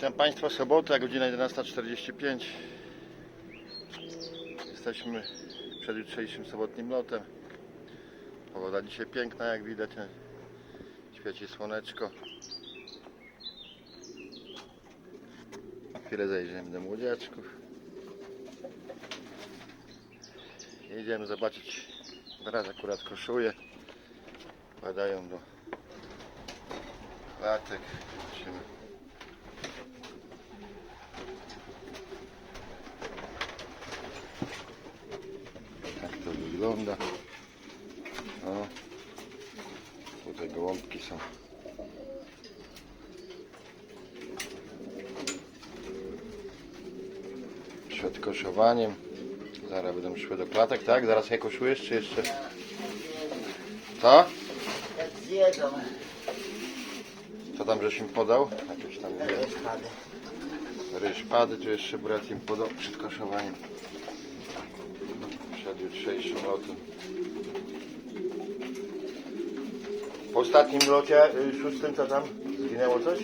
Witam Państwa, sobota, godzina 11.45. Jesteśmy przed jutrzejszym sobotnim lotem. Pogoda dzisiaj piękna, jak widać. Świeci słoneczko. Na chwilę zejdziemy do młodziaczków. Jedziemy zobaczyć. Teraz akurat koszuje. Wpadają do klatek. Zobaczymy. Tak to wygląda. O, tutaj gołąbki są. Przed koszowaniem. Zaraz będą szły do klatek, tak? Zaraz je koszujesz, czy jeszcze? Co? Jak zjedzą Co tam żeś im podał? Jakieś tam te wie, spady. ryżpady, tu jeszcze brat im podał przed koszowaniem. Przed jutrzejszym lotem. Po ostatnim locie, y, szóstym, co tam? Zginęło coś?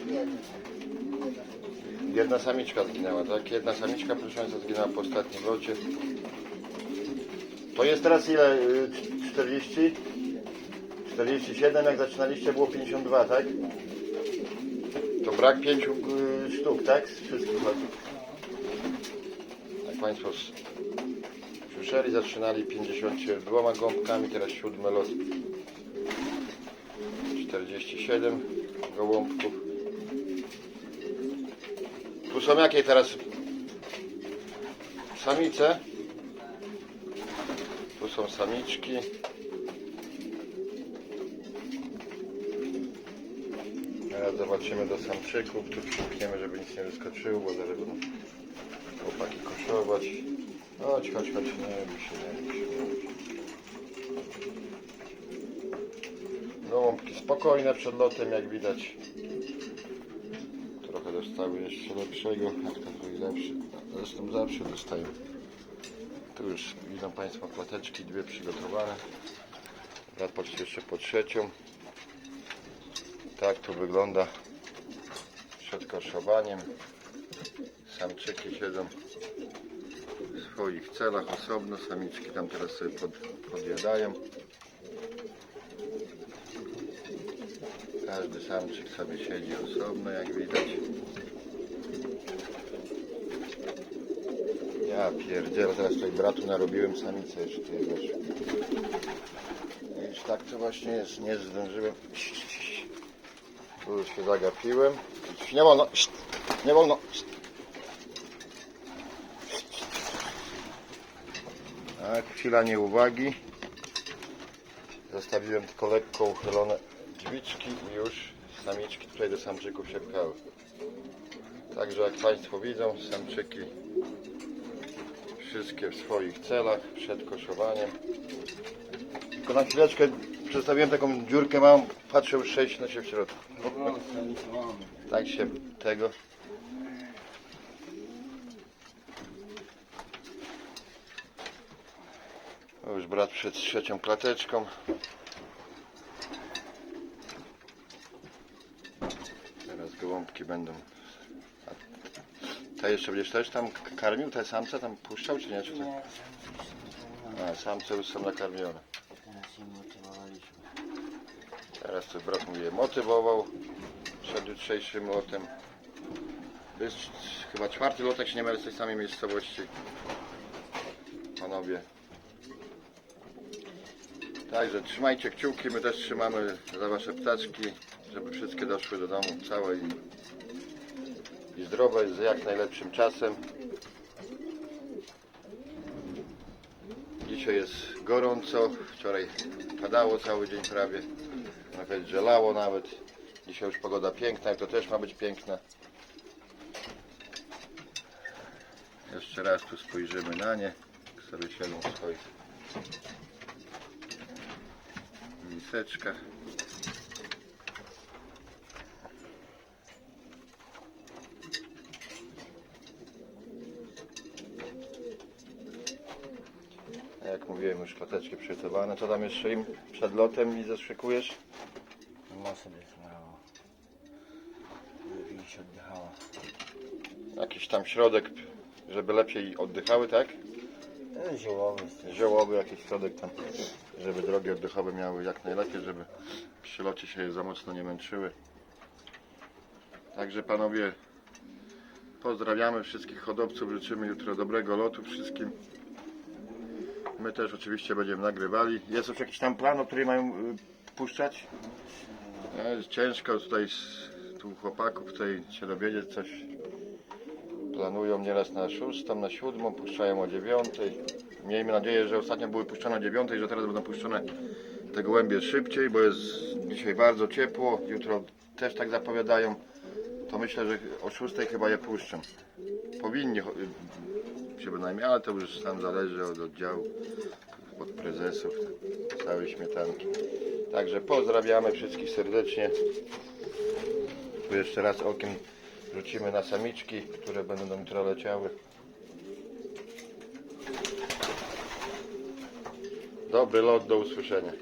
Jedna samiczka zginęła, tak? Jedna samiczka, proszę Państwa, zginęła po ostatnim locie. To jest teraz ile? Y, 40? 47, jak zaczynaliście było 52, tak? To brak pięciu y, sztuk, tak? Z wszystkich lotów. Jak Państwo słyszeli, zaczynali 52 gąbkami, teraz siódmy lot. 47 gołąbków. Tu są jakie teraz samice? Tu są samiczki. Teraz zobaczymy do samczyków. Tu przymkniemy, żeby nic nie wyskoczyło, bo zaraz będą chłopaki koszować. Chodź, chodź, chodź, nie bój się, nie bój się. Nie. Gołąbki spokojne przed lotem, jak widać. Trochę dostały jeszcze lepszego, jak to drugi lepszy. Zresztą zawsze dostają. Tu już widzą Państwo klateczki, dwie przygotowane. Patrzcie jeszcze po trzecią. Tak to wygląda przed koszowaniem. Samczyki siedzą swoich celach osobno, samiczki tam teraz sobie pod, podjadają. Każdy samczyk sobie siedzi osobno, jak widać. Ja pierdzielę, teraz tutaj bratu narobiłem samice jeszcze weszły. Już tak to właśnie jest, nie zdążyłem. Tu już się zagapiłem. Nie wolno, nie wolno. Chwila nieuwagi. Zostawiłem tylko lekko uchylone drzwiczki i już samiczki tutaj do samczyków się pchały. Także jak Państwo widzą, samczyki wszystkie w swoich celach przed koszowaniem. Tylko na chwileczkę przedstawiłem taką dziurkę małą, patrzę już 6 na się w środku. Tak się tego. Już brat przed trzecią klateczką. Teraz gołąbki będą. A ta jeszcze będziesz też tam karmił? Te samce tam puszczał czy nie? Czy to... A, samce już są nakarmione. teraz motywowaliśmy. Teraz to brat mnie motywował przed jutrzejszym lotem. To jest chyba czwarty lot, jak się nie mylę z tej samej miejscowości. Panowie. Także trzymajcie kciuki, my też trzymamy za wasze ptaczki, żeby wszystkie doszły do domu całe i, i zdrowe, z jak najlepszym czasem. Dzisiaj jest gorąco, wczoraj padało cały dzień prawie, nawet żelało nawet. Dzisiaj już pogoda piękna, to też ma być piękna. Jeszcze raz tu spojrzymy na nie, sobie siedzą swoich miseczkach. Jak mówiłem, już klateczki przygotowane. Co tam jeszcze im przed lotem widzę, szykujesz? No sobie. Żeby się oddychała. Jakiś tam środek, żeby lepiej oddychały, tak? Ziołowy. Ziołowy jakiś środek tam, żeby drogi oddechowe miały jak najlepiej, żeby przy locie się za mocno nie męczyły. Także panowie, pozdrawiamy wszystkich hodowców, życzymy jutro dobrego lotu wszystkim. My też oczywiście będziemy nagrywali. Jest już jakiś tam plan, o który mają y, puszczać? Jest ciężko tutaj z tu chłopaków tutaj się dowiedzieć coś. Planują nieraz na szóstą, na siódmą, puszczają o dziewiątej. Miejmy nadzieję, że ostatnio były puszczone o dziewiątej, że teraz będą puszczone te gołębie szybciej, bo jest dzisiaj bardzo ciepło, jutro też tak zapowiadają. To myślę, że o szóstej chyba je puszczą. Powinni się bynajmniej, ale to już tam zależy od oddziału, od prezesów, całej śmietanki. Także pozdrawiamy wszystkich serdecznie. Tu jeszcze raz okiem rzucimy na samiczki, które będą nam jutro leciały. Dobry lot, do usłyszenia.